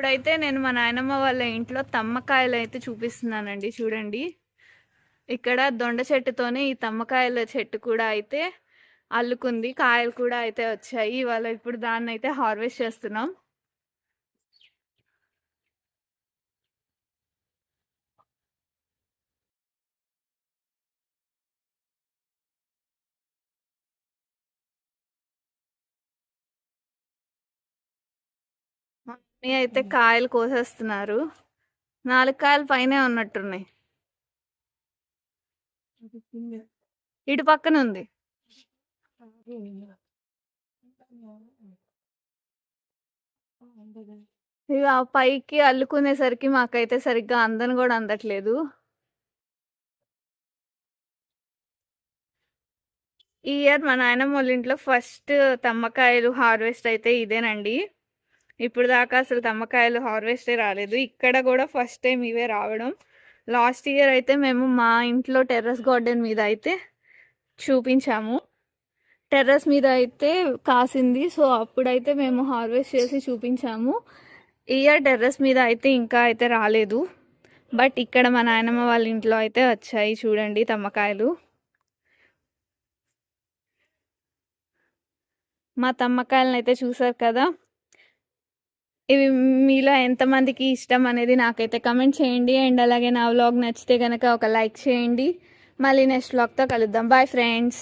ఇప్పుడైతే నేను మా నాయనమ్మ వాళ్ళ ఇంట్లో తమ్మకాయలు అయితే చూపిస్తున్నానండి చూడండి. ఇక్కడ దొండ చెట్టుతోనే ఈ తమ్మకాయల చెట్టు కూడా అయితే అల్లుకుంది కాయలు కూడా అయితే వచ్చాయి. ఇవాళ ఇప్పుడు దాన్ని అయితే హార్వెస్ట్ చేస్తున్నాం. మీ అయితే కాయలు కోసేస్తున్నారు. నాలుగు కాయలు పైనే ఉన్నట్టున్నాయి. ఇటు పక్కన ఉంది. ఇక ఆ పైకి అల్లుకునేసరికి మాకైతే సరిగ్గా అందని కూడా అందట్లేదు. ఈ ఇయర్ మా నాయనమ్మ వాళ్ళ ఇంట్లో ఫస్ట్ తమ్మకాయలు హార్వెస్ట్ అయితే ఇదేనండి. ఇప్పుడు దాకా అసలు తమ్మకాయలు హార్వెస్టే రాలేదు. ఇక్కడ కూడా ఫస్ట్ టైం ఇవే రావడం. లాస్ట్ ఇయర్ అయితే మేము మా ఇంట్లో టెర్రస్ గార్డెన్ మీద అయితే చూపించాము. టెర్రస్ మీద అయితే కాసింది. సో అప్పుడైతే మేము హార్వెస్ట్ చేసి చూపించాము. ఇయర్ టెర్రస్ మీద అయితే ఇంకా అయితే రాలేదు. బట్ ఇక్కడ మా నాయనమ్మ వాళ్ళ ఇంట్లో అయితే వచ్చాయి చూడండి తమ్మకాయలు. మా తమ్మకాయలను అయితే చూసారు కదా? ఇవి మీలో ఎంతమందికి ఇష్టం అనేది నాకైతే కమెంట్ చేయండి. అండ్ అలాగే నా వ్లాగ్ నచ్చితే కనుక ఒక లైక్ చేయండి. మళ్ళీ నెక్స్ట్ వ్లాగ్తో కలుద్దాం. Bye friends